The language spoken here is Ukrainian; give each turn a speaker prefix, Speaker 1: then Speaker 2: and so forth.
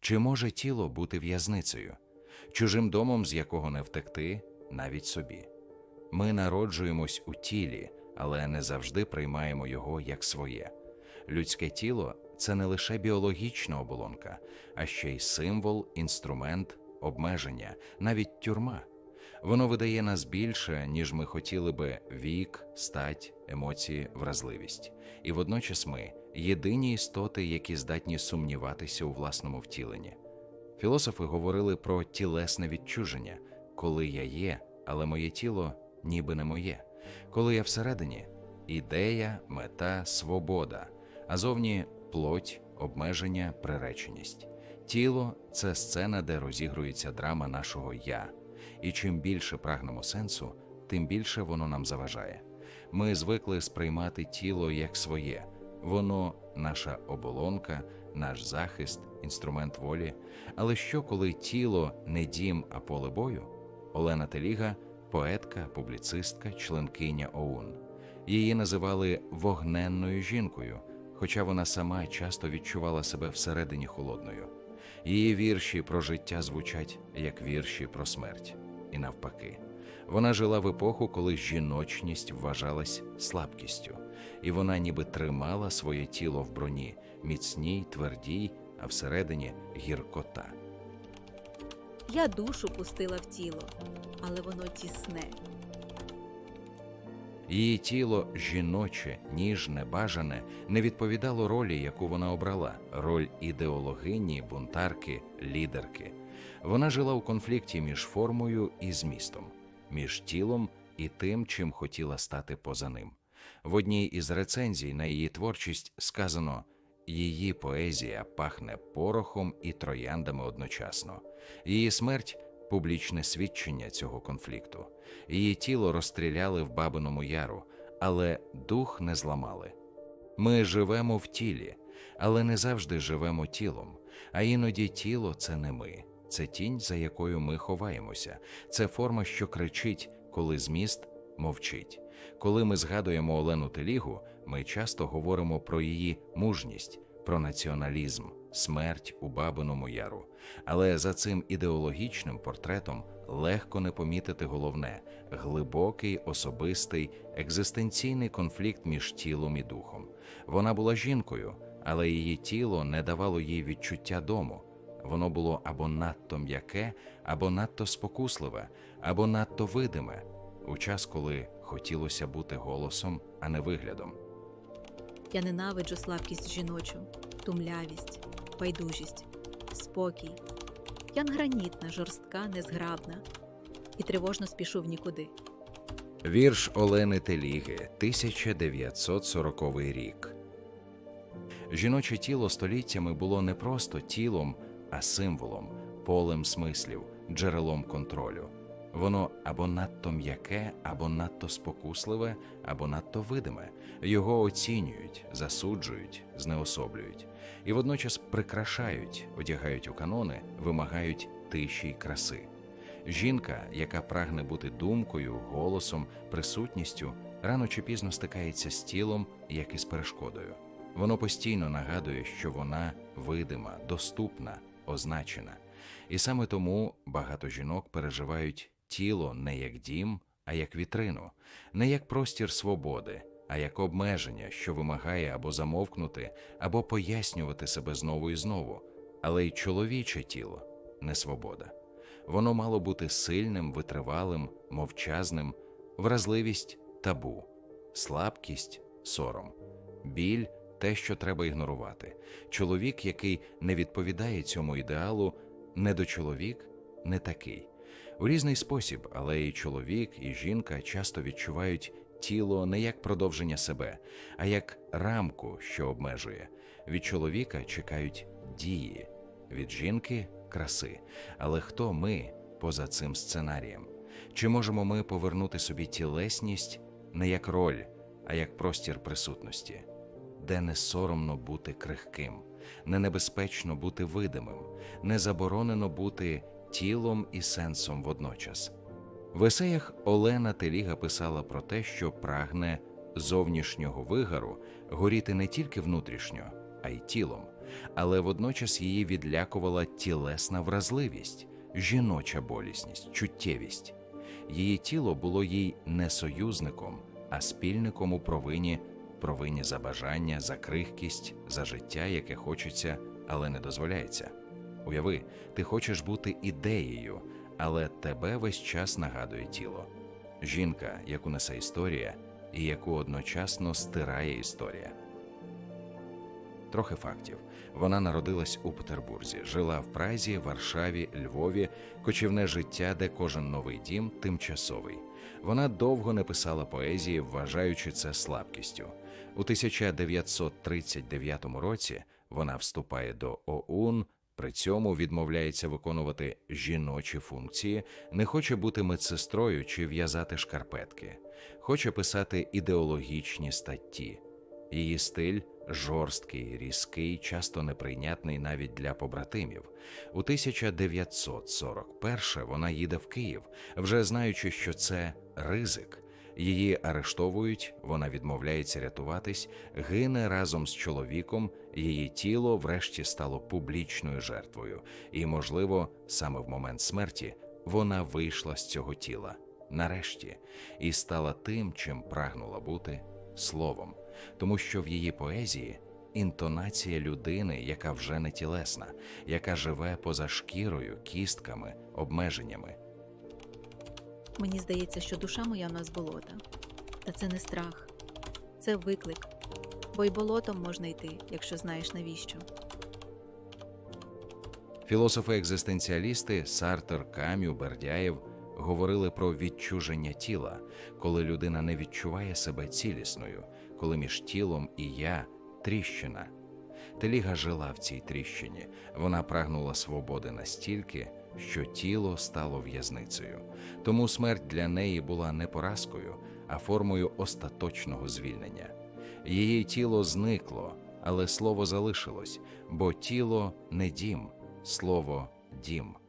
Speaker 1: Чи може тіло бути в'язницею, чужим домом, з якого не втекти, навіть собі? Ми народжуємось у тілі, але не завжди приймаємо його як своє. Людське тіло це не лише біологічна оболонка, а ще й символ, інструмент, обмеження, навіть тюрма. Воно видає нас більше, ніж ми хотіли би вік, стать, емоції, вразливість. І водночас ми єдині істоти, які здатні сумніватися у власному втіленні. Філософи говорили про тілесне відчуження, коли я є, але моє тіло ніби не моє. Коли я всередині ідея, мета, свобода, а зовні плоть, обмеження, приреченість. Тіло це сцена, де розігрується драма нашого я. І чим більше прагнемо сенсу, тим більше воно нам заважає. Ми звикли сприймати тіло як своє, воно наша оболонка, наш захист, інструмент волі. Але що, коли тіло не дім, а поле бою? Олена Теліга поетка, публіцистка, членкиня ОУН. Її називали вогненною жінкою, хоча вона сама часто відчувала себе всередині холодною. Її вірші про життя звучать як вірші про смерть, і навпаки. Вона жила в епоху, коли жіночність вважалась слабкістю, і вона ніби тримала своє тіло в броні, міцній, твердій, а всередині гіркота.
Speaker 2: Я душу пустила в тіло, але воно тісне.
Speaker 1: Її тіло жіноче, ніжне, бажане, не відповідало ролі, яку вона обрала роль ідеологині, бунтарки, лідерки. Вона жила у конфлікті між формою і змістом, між тілом і тим, чим хотіла стати поза ним. В одній із рецензій на її творчість сказано: її поезія пахне порохом і трояндами одночасно. Її смерть публічне свідчення цього конфлікту. Її тіло розстріляли в Бабиному Яру, але дух не зламали. Ми живемо в тілі, але не завжди живемо тілом. А іноді тіло це не ми, це тінь, за якою ми ховаємося, це форма, що кричить, коли зміст мовчить. Коли ми згадуємо Олену Телігу, ми часто говоримо про її мужність, про націоналізм, смерть у Бабиному Яру. Але за цим ідеологічним портретом легко не помітити головне глибокий, особистий, екзистенційний конфлікт між тілом і духом. Вона була жінкою, але її тіло не давало їй відчуття дому. Воно було або надто м'яке, або надто спокусливе, або надто видиме, у час, коли хотілося бути голосом, а не виглядом.
Speaker 2: Я ненавиджу слабкість жіночу, тумлявість, байдужість, спокій. Я гранітна, жорстка, незграбна і тривожно спішу в нікуди.
Speaker 1: Вірш Олени Теліги, 1940 рік. Жіноче тіло століттями було не просто тілом, а символом, полем смислів, джерелом контролю. Воно або надто м'яке, або надто спокусливе, або надто видиме. Його оцінюють, засуджують, знеособлюють і водночас прикрашають, одягають у канони, вимагають тиші й краси. Жінка, яка прагне бути думкою, голосом, присутністю, рано чи пізно стикається з тілом, як і з перешкодою. Воно постійно нагадує, що вона видима, доступна, означена. І саме тому багато жінок переживають тіло не як дім, а як вітрину, не як простір свободи, а як обмеження, що вимагає або замовкнути, або пояснювати себе знову і знову. Але й чоловіче тіло не свобода. Воно мало бути сильним, витривалим, мовчазним, вразливість табу, слабкість сором, біль те, що треба ігнорувати. Чоловік, який не відповідає цьому ідеалу, недочоловік, не такий. У різний спосіб, але і чоловік, і жінка часто відчувають тіло не як продовження себе, а як рамку, що обмежує. Від чоловіка чекають дії, від жінки краси. Але хто ми поза цим сценарієм? Чи можемо ми повернути собі тілесність не як роль, а як простір присутності, де не соромно бути крихким, не небезпечно бути видимим, не заборонено бути тілом і сенсом водночас? В есеях Олена Теліга писала про те, що прагне зовнішнього вигару горіти не тільки внутрішньо, а й тілом. але водночас її відлякувала тілесна вразливість, жіноча болісність, чуттєвість. Її тіло було їй не союзником, а спільником у провині, провині за бажання, за крихкість, за життя, яке хочеться, але не дозволяється. Уяви, ти хочеш бути ідеєю, але тебе весь час нагадує тіло. Жінка, яку несе історія, і яку одночасно стирає історія. Трохи фактів. Вона народилась у Петербурзі, жила в Празі, Варшаві, Львові, кочівне життя, де кожен новий дім тимчасовий. Вона довго не писала поезії, вважаючи це слабкістю. У 1939 році вона вступає до ОУН, при цьому відмовляється виконувати жіночі функції, не хоче бути медсестрою чи в'язати шкарпетки, хоче писати ідеологічні статті. Її стиль жорсткий, різкий, часто неприйнятний навіть для побратимів. У 1941 вона їде в Київ, вже знаючи, що це ризик. Її арештовують, вона відмовляється рятуватись, гине разом з чоловіком. Її тіло врешті стало публічною жертвою, і, можливо, саме в момент смерті вона вийшла з цього тіла нарешті і стала тим, чим прагнула бути словом, тому що в її поезії інтонація людини, яка вже не тілесна, яка живе поза шкірою, кістками, обмеженнями.
Speaker 2: Мені здається, що душа моя в нас болота. Та це не страх, це виклик. Бо й болотом можна йти, якщо знаєш навіщо.
Speaker 1: Філософи-екзистенціалісти Сартер, Кам'ю, Бердяєв говорили про відчуження тіла, коли людина не відчуває себе цілісною, коли між тілом і я тріщина. Теліга жила в цій тріщині. Вона прагнула свободи настільки, що тіло стало в'язницею. Тому смерть для неї була не поразкою, а формою остаточного звільнення. Її тіло зникло, але слово залишилось, бо тіло не дім, слово дім.